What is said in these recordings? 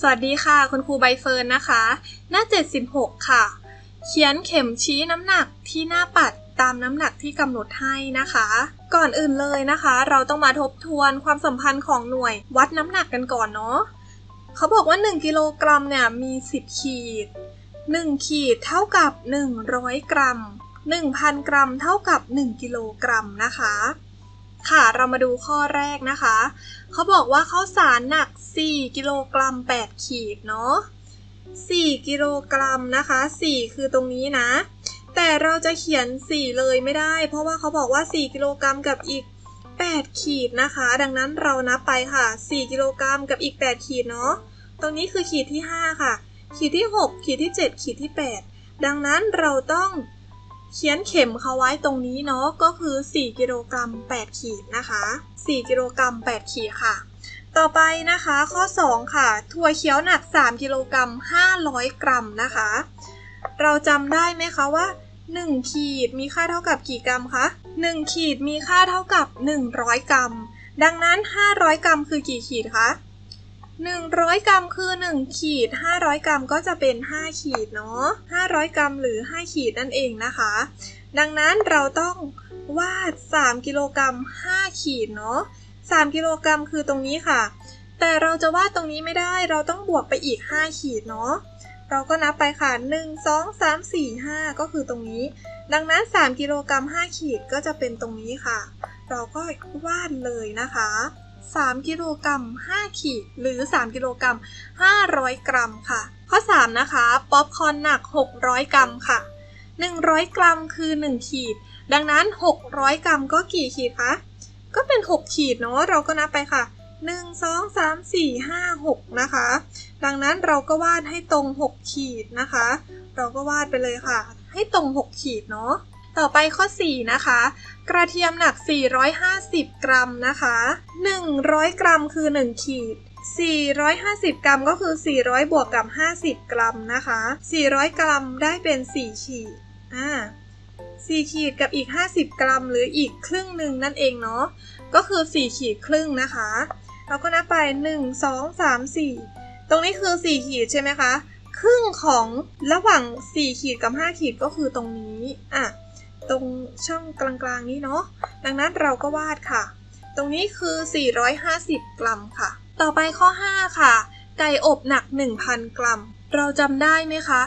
สวัสดีค่ะ คุณครูใบเฟิร์นนะคะ หน้า 76 ค่ะ เขียนเข็มชี้น้ำหนักที่หน้าปัดตามน้ำหนักที่กำหนดให้นะคะ ก่อนอื่นเลยนะคะ เราต้องมาทบทวนความสัมพันธ์ของหน่วย วัดน้ำหนักกันก่อนเนาะเขาบอกว่า 1 กิโลกรัมเนี่ยมี 10 ขีด 1 ขีดเท่ากับ 100 กรัม 1,000 กรัมเท่ากับ 1 กิโลกรัมนะคะ ค่ะ เรามาดูข้อแรกนะคะ เขาบอกว่าข้าวสารหนัก 4 กิโลกรัม 8 ขีดเนาะ 4 กิโลกรัมนะคะ 4 คือตรงนี้นะ แต่เราจะเขียน 4 เลยไม่ได้ เพราะว่าเขาบอกว่า 4 กิโลกรัมกับอีก 8 ขีดนะคะ ดังนั้นเรานับไปค่ะ 4 กิโลกรัมกับอีก 8 ขีดเนาะ ตรงนี้คือขีดที่ 5 ค่ะ ขีดที่ 6 ขีดที่ 7 ขีดที่ 8 ดังนั้นเราต้อง เขียนเข็มเขาไว้ตรงนี้เนาะก็คือ 4 กิโลกรัม 8 ขีดนะคะ 4 กิโลกรัม 8 ขีดค่ะ ต่อไปนะคะข้อ 2 ค่ะถั่วเขียวหนัก 3 กิโลกรัม 500 กรัมนะคะ เราจำได้ไหมคะว่า 1 ขีดมีค่าเท่ากับกี่กรัมคะ 1 ขีดมีค่าเท่ากับ 100 กรัม ดังนั้น 500 กรัมคือกี่ขีดคะ 100 กรัมคือ 1 ขีด 500 กรัมก็จะเป็น 5 ขีดเนาะ500 กรัมหรือ 5 ขีดนั่นเองนะคะ ดังนั้นเราต้องวาด 3 กิโลกรัม 5 ขีดเนาะ3กิโลกรัมคือตรงนี้ค่ะ แต่เราจะวาดตรงนี้ไม่ได้ เราต้องบวกไปอีก 5 ขีดเนาะ เราก็นับไปค่ะ 1 2 3 4 5 ก็คือตรงนี้ ดังนั้น 3 กิโลกรัม 5 ขีดก็จะเป็นตรงนี้ค่ะ เราก็วาดเลยนะคะ 3 กิโลกรัม 5 ขีด หรือ 3 กิโลกรัม 500 กรัมค่ะ ข้อ 3 นะคะ ป๊อปคอร์นหนัก 600 กรัมค่ะ 100 กรัมคือ 1 ขีด ดังนั้น 600 กรัมก็กี่ขีดคะ ก็เป็น 6 ขีดเนาะ เราก็นับไปค่ะ 1 2 3 4 5 6 นะคะ ดังนั้นเราก็วาดให้ตรง 6 ขีดนะคะ เราก็วาดไปเลยค่ะ ให้ตรง 6 ขีดเนาะ ต่อไปข้อ 4 นะคะ กระเทียมหนัก 450 กรัมนะคะ 100 กรัมคือ 1 ขีด 450 กรัมก็คือ 400 บวกกับ 50 กรัมนะคะ 400 กรัมได้เป็น 4 ขีด อ่า4ขีดกับอีก 50 กรัม หรืออีกครึ่งหนึ่งนั่นเองเนาะ ก็คือ 4 ขีดครึ่งนะคะเราก็นับไป 1 2 3 4 ตรงนี้คือ 4 ขีดใช่ไหมคะ ครึ่งของระหว่าง 4 ขีดกับ 5 ขีดก็คือตรงนี้ อะ ตรงช่องกลางๆนี้เนาะ ดังนั้นเราก็วาดค่ะ ตรงนี้คือ 450 กรัมค่ะ ต่อไปข้อ 5 ค่ะ ไก่อบหนัก 1,000 กรัม เราจำได้ไหมคะ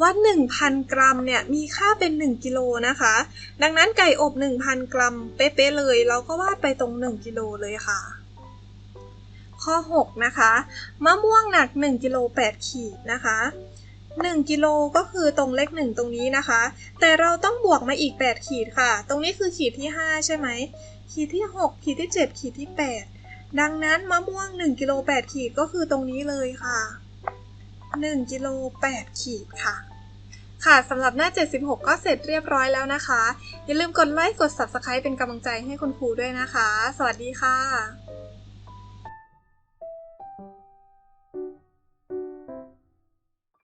ว่า 1,000 กรัมเนี่ยมีค่าเป็น 1 กิโลนะคะ ดังนั้นไก่อบ 1,000 กรัมเป๊ะๆเลย เราก็วาดไปตรง 1 กิโลเลยค่ะ ข้อ 6 นะคะ มะม่วงหนัก 1 กิโล8ขีดนะคะ 1 กิโลก็คือตรงเลข1ตรงนี้นะคะ แต่เราต้องบวกมาอีก 8 ขีดค่ะ ตรงนี้คือขีดที่ 5 ใช่ไหม ขีดที่ 6 ขีดที่ 7 ขีดที่ 8 ดังนั้นมะม่วง 1 กิโล 8 ขีดก็คือตรงนี้เลยค่ะ 1 กิโล 8 ขีดค่ะ ค่ะสำหรับหน้า 76 ก็เสร็จเรียบร้อยแล้วนะคะ อย่าลืมกดไลค์ กด Subscribe เป็นกำลังใจให้คุณครูด้วยนะคะ สวัสดีค่ะ